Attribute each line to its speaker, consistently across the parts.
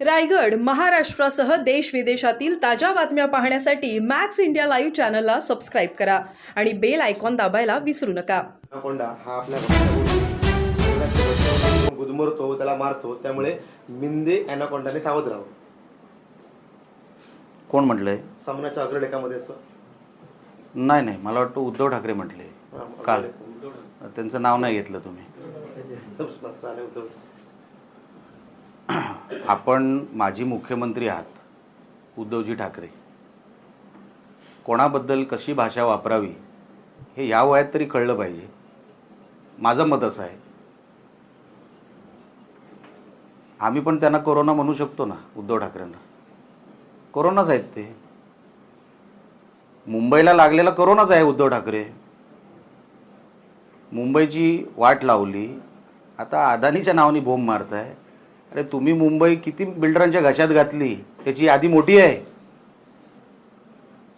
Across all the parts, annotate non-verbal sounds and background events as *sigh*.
Speaker 1: रायगड महाराष्ट्रासह देश विदेशातील ताज्या बातम्या पाहण्यासाठी मॅक्स इंडिया लाईव्ह चॅनलला सबस्क्राईब करा आणि बेल आयकॉन दाबायला विसरू नका.
Speaker 2: अनाकोंडा हा आपल्या भाषेत गुदमरतो त्याला मारतो त्यामुळे मिंदे अॅनाकोंडाने सावध राहावं.
Speaker 3: कोण म्हटलंय?
Speaker 2: सामनाच्या अग्रलेखामध्ये असं.
Speaker 3: नाही नाही मला वाटतं उद्धव ठाकरे म्हटले. काल. त्यांचं नाव नाही घेतलं तुम्ही. *laughs*
Speaker 2: उद्धव.
Speaker 3: आपण माजी मुख्यमंत्री आहात उद्धवजी ठाकरे. कोणाबद्दल कशी भाषा वापरावी हे या वयात तरी कळलं पाहिजे. माझं मत असं आहे. आम्ही पण त्यांना कोरोना म्हणू शकतो ना उद्धव ठाकरेंना. कोरोनाच आहेत ते. मुंबईला लागलेला कोरोनाच आहे उद्धव ठाकरे. मुंबईची वाट लावली. आता अदानीच्या नावाने बोंब मारताय. अरे तुम्ही मुंबई किती बिल्डरांच्या घशात घातली? त्याची यादी मोठी आहे.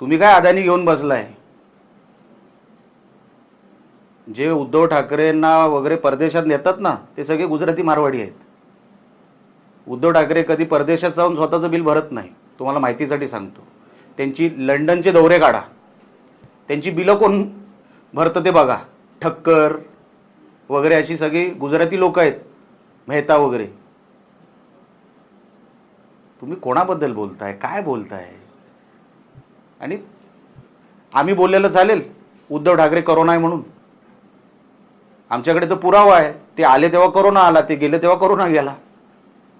Speaker 3: तुम्ही काय अदानी घेऊन बसलाय? जे उद्धव ठाकरेंना वगैरे परदेशात नेतात ना ते सगळे गुजराती मारवाडी आहेत. उद्धव ठाकरे कधी परदेशात जाऊन स्वतःचं बिल भरत नाही. तुम्हाला माहितीसाठी सांगतो. त्यांची लंडनचे दौरे काढा. त्यांची बिलं कोण भरतं ते बघा. ठक्कर वगैरे अशी सगळी गुजराती लोक आहेत. मेहता वगैरे. तुम्ही कोणाबद्दल बोलताय? काय बोलताय? आणि आम्ही बोललेलं चालेल. उद्धव ठाकरे करोना आहे म्हणून. आमच्याकडे तर पुरावा आहे. ते आले तेव्हा करोना आला ते गेले तेव्हा करोना गेला.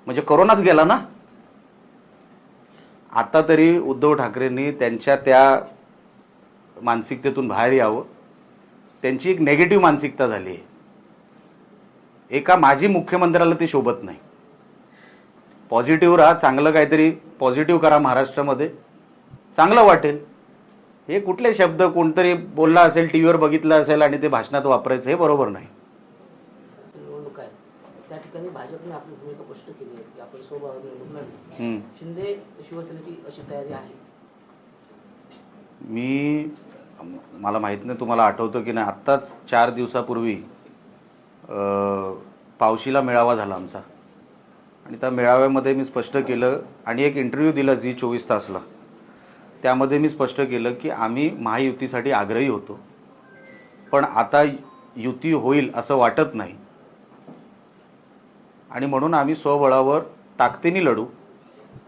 Speaker 3: म्हणजे करोनाच गेला ना? आता तरी उद्धव ठाकरेंनी त्यांच्या त्या मानसिकतेतून बाहेर यावं. त्यांची एक नेगेटिव्ह मानसिकता झाली आहे. एका माजी मुख्यमंत्र्याला ते शोभत नाही. पॉझिटिव्ह राहा चांगलं काहीतरी पॉझिटिव्ह करा महाराष्ट्रामध्ये. चांगलं वाटेल. हे कुठले शब्द कोणतरी बोलला असेल टी व्हीवर बघितलं असेल आणि ते भाषणात वापरायचं हे बरोबर नाही.
Speaker 4: निवडणूक आहे. त्या ठिकाणी भाजपने आपली भूमिका स्पष्ट केली आहे की आपण सोबत निवडणूक लढली
Speaker 3: हम्म.
Speaker 4: शिंदे शिवसेनेची अशी तयारी आहे.
Speaker 3: मी मला माहीत नाही तुम्हाला आठवतं की नाही आत्ताच चार दिवसापूर्वी पावशीला मेळावा झाला आमचा. आणि त्या मेळाव्यामध्ये मी स्पष्ट केलं आणि एक इंटरव्ह्यू दिला झी चोवीस तासला. त्यामध्ये मी स्पष्ट केलं की आम्ही महायुतीसाठी आग्रही होतो. पण आता युती होईल असं वाटत नाही. आणि म्हणून आम्ही स्वबळावर ताकदीने लढू.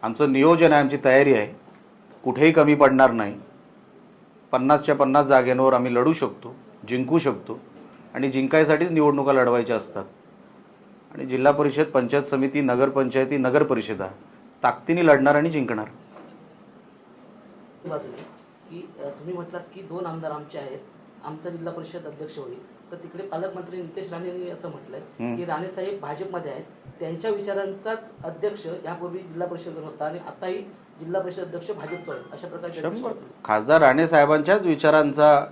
Speaker 3: आमचं नियोजन आहे आमची तयारी आहे. कुठेही कमी पडणार नाही. पन्नासच्या पन्नास जागेंवर आम्ही लढू शकतो जिंकू शकतो. आणि जिंकायसाठीच निवडणुका लढवायच्या असतात. आणि जिल्हा परिषद पंचायत समिती नगरपंचायती नगर परिषदा. ताकदीने लढणार आणि जिंकणार.
Speaker 4: की तुम्ही म्हटलात की दोन आमदार आमचे आहेत. आमचा जिल्हा परिषद अध्यक्ष होईल. तर तिकडे पालकमंत्री नितेश राणे यांनी असं म्हटलंय. की राणे साहेब भाजपमध्ये आहेत. त्यांच्या विचारांचाच अध्यक्ष यापूर्वी जिल्हा परिषद होता आणि आताही जिल्हा परिषद अध्यक्ष भाजपचा होईल. अशा प्रकारचे
Speaker 3: खासदार राणे साहेबांच्याच विचारांचा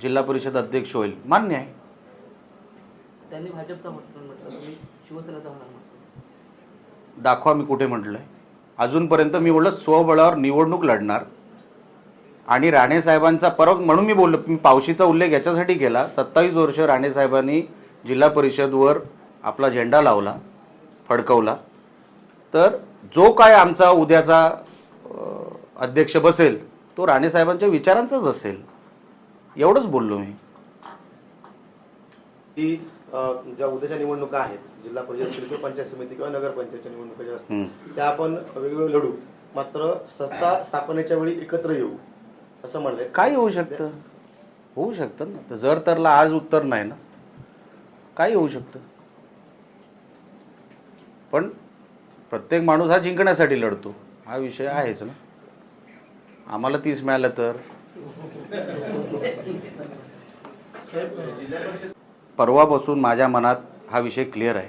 Speaker 3: जिल्हा परिषद अध्यक्ष होईल. मान्य आहे.
Speaker 4: त्यांनी भाजपचा म्हटलं. म्हटलं शिवसेना जाऊन
Speaker 3: दाखवा मी कुठे म्हटलंय. अजूनपर्यंत मी बोललं स्वबळावर निवडणूक लढणार. आणि राणेसाहेबांचा परब म्हणून मी बोललो मी पावशीचा उल्लेख याच्यासाठी केला. सत्तावीस वर्ष राणेसाहेबांनी जिल्हा परिषदवर आपला झेंडा लावला फडकवला. तर जो काय आमचा उद्याचा अध्यक्ष बसेल तो राणेसाहेबांच्या विचारांचाच असेल. एवढंच बोललो मी.
Speaker 2: ज्या उद्याच्या निवडणुका आहेत जिल्हा परिषद असतील किंवा पंचायत समिती किंवा नगरपंचायतच्या निवडणुका ज्या असतील. त्या आपण वेगवेगळे लढू. मात्र सत्ता स्थापनेच्या वेळी एकत्र येऊ असं म्हणलंय.
Speaker 3: काय होऊ शकतं. होऊ शकतं ना. तर जर तरला आज उत्तर नाही ना. काय होऊ शकतं. पण प्रत्येक माणूस हा जिंकण्यासाठी लढतो. हा विषय आहेच ना. आम्हाला तीस मिळालं तर. परवापासून माझ्या मनात हा विषय क्लिअर आहे.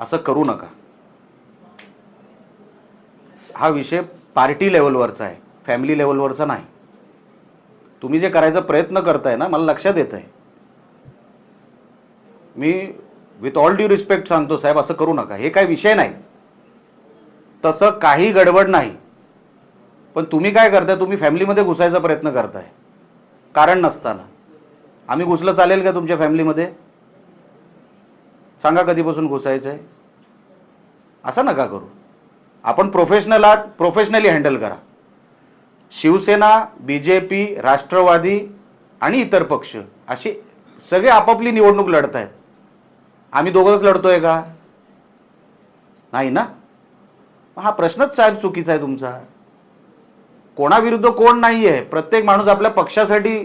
Speaker 3: असं करू नका. हा विषय पार्टी लेवलवरचा आहे. फॅमिली लेवलवरचा नाही. तुम्ही जे करायचा प्रयत्न करताय ना मला लक्षात येत आहे मी विथ ऑल ड्यू रिस्पेक्ट सांगतो साहेब असं करू नका. हे काय विषय नाही. तसं काही गडबड नाही. पण तुम्ही काय करताय? तुम्ही फॅमिलीमध्ये घुसायचा प्रयत्न करताय. कारण नसताना. आम्ही घुसलं चालेल का तुमच्या फॅमिलीमध्ये? सांगा कधीपासून घुसायचं आहे असं नका करू. आपण प्रोफेशनल आहात प्रोफेशनली हँडल करा. Shiv Sena B J P Rashtrawadi आणि इतर पक्ष अशी सगळे आपापली निवडणूक लढत आहेत आम्ही दोघंच लढतोय का? नाही ना? हा प्रश्नच साहेब चुकीचा आहे तुमचा. कोणाविरुद्ध कोण नाही आहे प्रत्येक माणूस आपल्या पक्षासाठी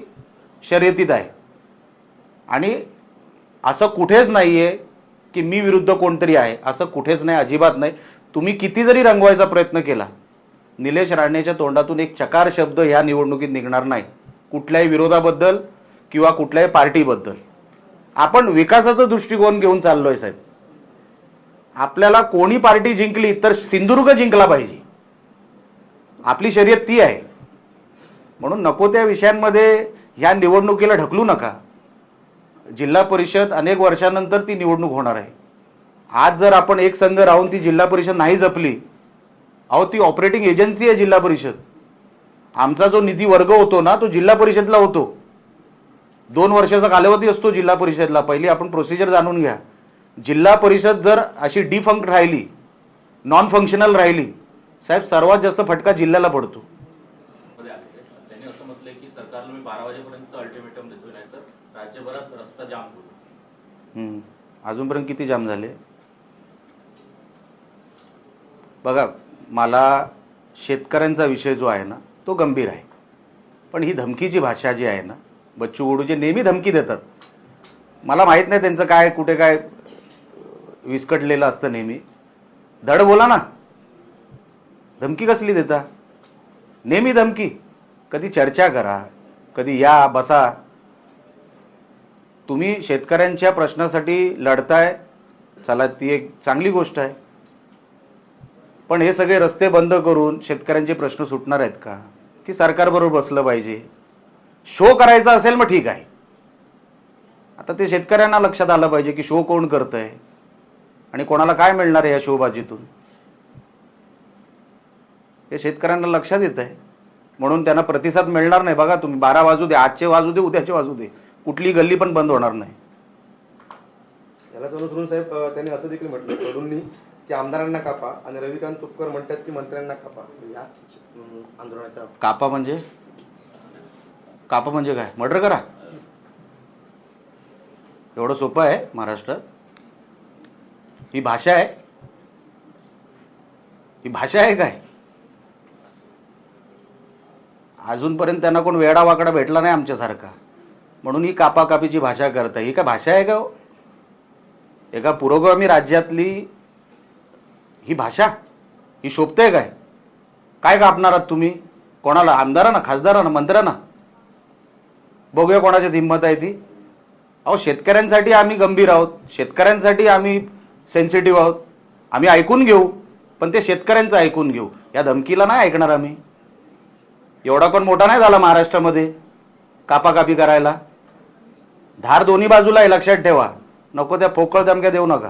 Speaker 3: शर्यतीत आहे. आणि असं कुठेच नाही आहे की मी विरुद्ध कोणतरी आहे. असं कुठेच नाही अजिबात नाही. तुम्ही किती जरी रंगवायचा प्रयत्न केला निलेश राणेच्या तोंडातून एक चकार शब्द ह्या निवडणुकीत निघणार नाही. कुठल्याही विरोधाबद्दल किंवा कुठल्याही पार्टीबद्दल. आपण विकासाचा दृष्टिकोन घेऊन चाललोय साहेब. आपल्याला कोणी पार्टी जिंकली तर सिंधुदुर्ग जिंकला पाहिजे. आपली शर्यत ती आहे. म्हणून नको त्या विषयांमध्ये ह्या निवडणुकीला ढकलू नका. जिल्हा परिषद अनेक वर्षानंतर ती निवडणूक होणार आहे. आज जर आपण एक संघ राहून ती जिल्हा परिषद नाही जपली अहो ती ऑपरेटिंग एजन्सी आहे जिल्हा परिषद. आमचा जो निधी वर्ग होतो ना तो जिल्हा परिषदला होतो. दोन वर्षाचा कालावधी असतो जिल्हा परिषदला. पहिली आपण प्रोसिजर जाणून घ्या. जिल्हा परिषद जर अशी डिफंक्ट राहिली नॉन फंक्शनल राहिली साहेब सर्वात जास्त फटका जिल्ह्याला पडतो.
Speaker 5: अल्टिमेटम नाहीतर राज्यभरात रस्ता जाम होईल
Speaker 3: अजूनपर्यंत किती जाम झाले? बघा मला शेतकऱ्यांचा विषय जो आहे ना तो गंभीर आहे. पण ही धमकीची भाषा जी आहे ना बच्चू गोडू जे नेहमी धमकी देतात मला माहीत नाही त्यांचं काय कुठे काय विस्कटलेलं असतं नेहमी. धड बोला ना. धमकी कसली देता? नेहमी धमकी. कधी चर्चा करा कधी या बसा. तुम्ही शेतकऱ्यांच्या प्रश्नासाठी लढताय चला ती एक चांगली गोष्ट आहे. पण हे सगळे रस्ते बंद करून शेतकऱ्यांचे प्रश्न सुटणार आहेत का? की सरकारबरोबर बसलं पाहिजे? शो करायचा असेल मग ठीक आहे. आता ते शेतकऱ्यांना लक्षात आलं पाहिजे की शो कोण करतंय आणि कोणाला काय मिळणार आहे या शोबाजीतून? हे शेतकऱ्यांना लक्षात येत आहे म्हणून त्यांना प्रतिसाद मिळणार नाही. बघा तुम्ही बारा वाजू दे आजचे वाजू दे उद्याचे वाजू दे. कुठली गल्ली पण बंद होणार नाही.
Speaker 2: यालाच अनुसरून साहेब अ, त्यांनी असं देखील म्हटलं कडूंनी की आमदारांना कापा आणि रविकांत तुपकर म्हणतात की मंत्र्यांना कापा. या अम, आंदोलनाच्या
Speaker 3: कापा म्हणजे? कापा म्हणजे काय? मर्डर करा. एवढं सोपं आहे महाराष्ट्रात ही भाषा आहे. ही भाषा आहे काय? अजूनपर्यंत त्यांना कोण वेडा वाकडा भेटला नाही आमच्यासारखा. म्हणून ही कापाकापीची भाषा करताय ही काय भाषा आहे का हो? एका पुरोगामी राज्यातली ही भाषा? ही शोभते काय? काय कापणार आहात तुम्ही? कोणाला? आमदारांना खासदारांना मंत्र्यांना? बघूया कोणाच्यात हिंमत आहे ती. अहो शेतकऱ्यांसाठी आम्ही गंभीर आहोत. शेतकऱ्यांसाठी आम्ही सेन्सिटिव्ह आहोत. आम्ही ऐकून घेऊ. पण ते शेतकऱ्यांचं ऐकून घेऊ. या धमकीला नाही ऐकणार आम्ही. एवढा पण मोठा नाही झाला महाराष्ट्रामध्ये? कापाकापी करायला. धार दोन्ही बाजूला आहे लक्षात ठेवा. नको त्या पोकळ धमक्या देऊ नका.